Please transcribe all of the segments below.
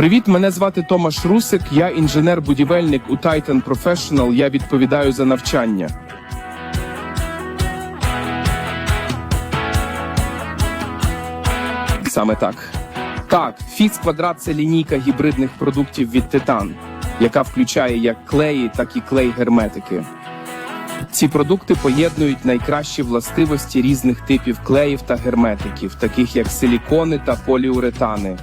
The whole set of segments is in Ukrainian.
Привіт, мене звати Томаш Русик. Я інженер-будівельник у Titan Professional. Я відповідаю за навчання. Саме так. Так, Фікс Квадрат це лінійка гібридних продуктів від Titan, яка включає як клеї, так і клей-герметики. Ці продукти поєднують найкращі властивості різних типів клеїв та герметиків, таких як силікони та поліуретани.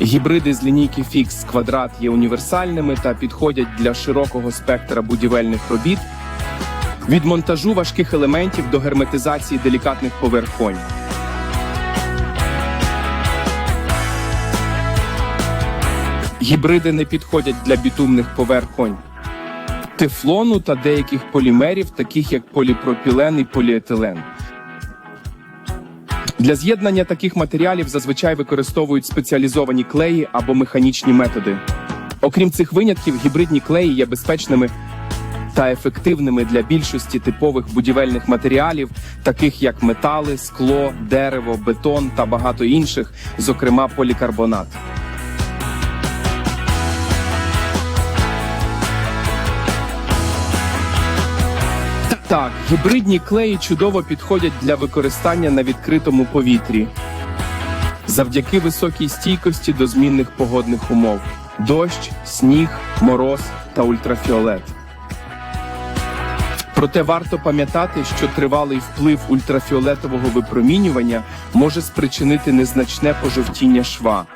Гібриди з лінійки Fix Квадрат є універсальними та підходять для широкого спектра будівельних робіт від монтажу важких елементів до герметизації делікатних поверхонь. Гібриди не підходять для бітумних поверхонь, тефлону та деяких полімерів, таких як поліпропілен і поліетилен. Для з'єднання таких матеріалів зазвичай використовують спеціалізовані клеї або механічні методи. Окрім цих винятків, гібридні клеї є безпечними та ефективними для більшості типових будівельних матеріалів, таких як метали, скло, дерево, бетон та багато інших, зокрема полікарбонат. Так, гібридні клеї чудово підходять для використання на відкритому повітрі завдяки високій стійкості до змінних погодних умов: дощ, сніг, мороз та ультрафіолет. Проте варто пам'ятати, що тривалий вплив ультрафіолетового випромінювання може спричинити незначне пожовтіння шва.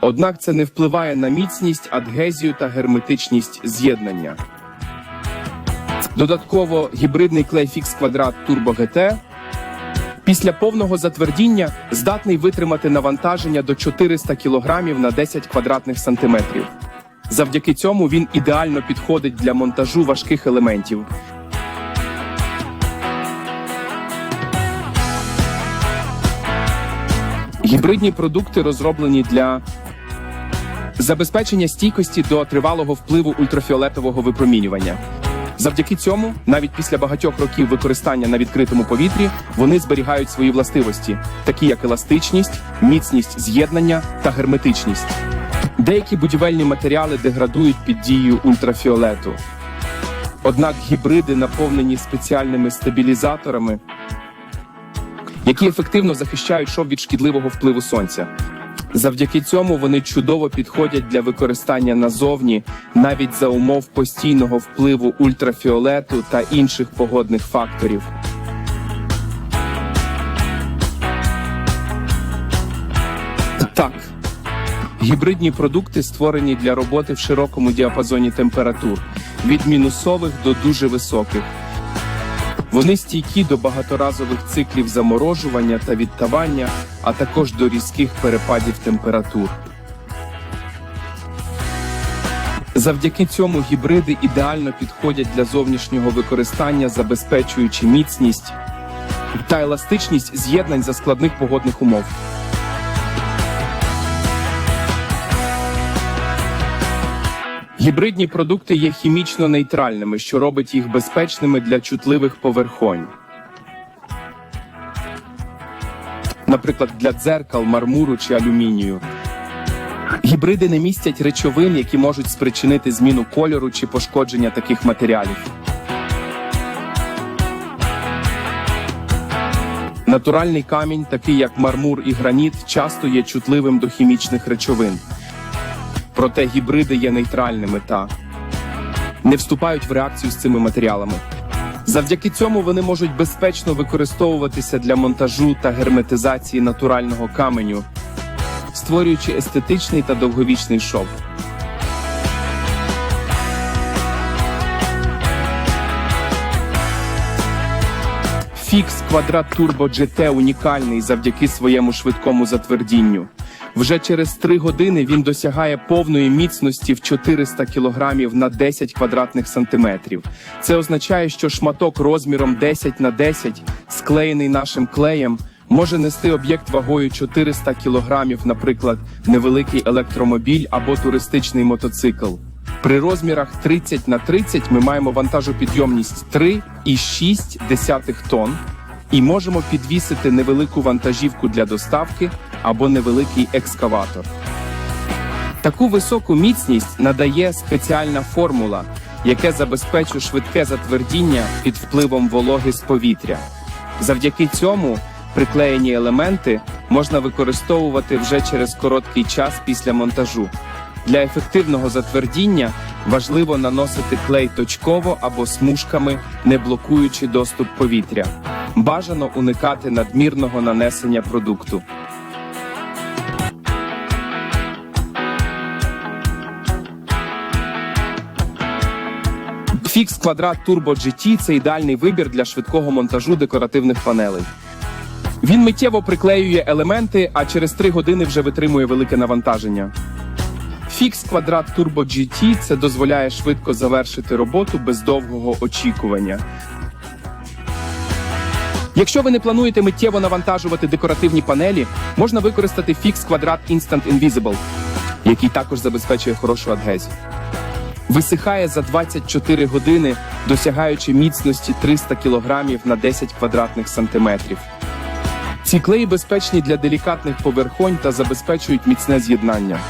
Однак це не впливає на міцність, адгезію та герметичність з'єднання. Додатково гібридний клей Fix Квадрат Turbo GT після повного затвердіння здатний витримати навантаження до 400 кг на 10 квадратних сантиметрів. Завдяки цьому він ідеально підходить для монтажу важких елементів. Гібридні продукти розроблені для забезпечення стійкості до тривалого впливу ультрафіолетового випромінювання. Завдяки цьому, навіть після багатьох років використання на відкритому повітрі, вони зберігають свої властивості, такі як еластичність, міцність з'єднання та герметичність. Деякі будівельні матеріали деградують під дією ультрафіолету. Однак гібриди наповнені спеціальними стабілізаторами, які ефективно захищають шов від шкідливого впливу сонця. Завдяки цьому вони чудово підходять для використання назовні, навіть за умов постійного впливу ультрафіолету та інших погодних факторів. Так, гібридні продукти створені для роботи в широкому діапазоні температур від мінусових до дуже високих. Вони стійкі до багаторазових циклів заморожування та відтавання, а також до різких перепадів температур. Завдяки цьому гібриди ідеально підходять для зовнішнього використання, забезпечуючи міцність та еластичність з'єднань за складних погодних умов. Гібридні продукти є хімічно нейтральними, що робить їх безпечними для чутливих поверхонь. Наприклад, для дзеркал, мармуру чи алюмінію. Гібриди не містять речовин, які можуть спричинити зміну кольору чи пошкодження таких матеріалів. Натуральний камінь, такий як мармур і граніт, часто є чутливим до хімічних речовин. Проте гібриди є нейтральними та не вступають в реакцію з цими матеріалами. Завдяки цьому вони можуть безпечно використовуватися для монтажу та герметизації натурального каменю, створюючи естетичний та довговічний шов. Фікс Квадрат Turbo GT унікальний завдяки своєму швидкому затвердінню. Вже через 3 години він досягає повної міцності в 400 кг на 10 квадратних сантиметрів. Це означає, що шматок розміром 10 на 10, склеєний нашим клеєм, може нести об'єкт вагою 400 кг, наприклад, невеликий електромобіль або туристичний мотоцикл. При розмірах 30 на 30 ми маємо вантажопідйомність 3,6 тонн і можемо підвісити невелику вантажівку для доставки або невеликий екскаватор. Таку високу міцність надає спеціальна формула, яке забезпечує швидке затвердіння під впливом вологи з повітря. Завдяки цьому приклеєні елементи можна використовувати вже через короткий час після монтажу. Для ефективного затвердіння важливо наносити клей точково або смужками, не блокуючи доступ повітря. Бажано уникати надмірного нанесення продукту. Fix Quadrat Turbo GT – це ідеальний вибір для швидкого монтажу декоративних панелей. Він миттєво приклеює елементи, а через 3 години вже витримує велике навантаження. Fix Quadrat Turbo GT – це дозволяє швидко завершити роботу без довгого очікування. Якщо ви не плануєте миттєво навантажувати декоративні панелі, можна використати Fix Quadrat Instant Invisible, який також забезпечує хорошу адгезію. Висихає за 24 години, досягаючи міцності 300 кг на 10 квадратних сантиметрів. Ці клеї безпечні для делікатних поверхонь та забезпечують міцне з'єднання.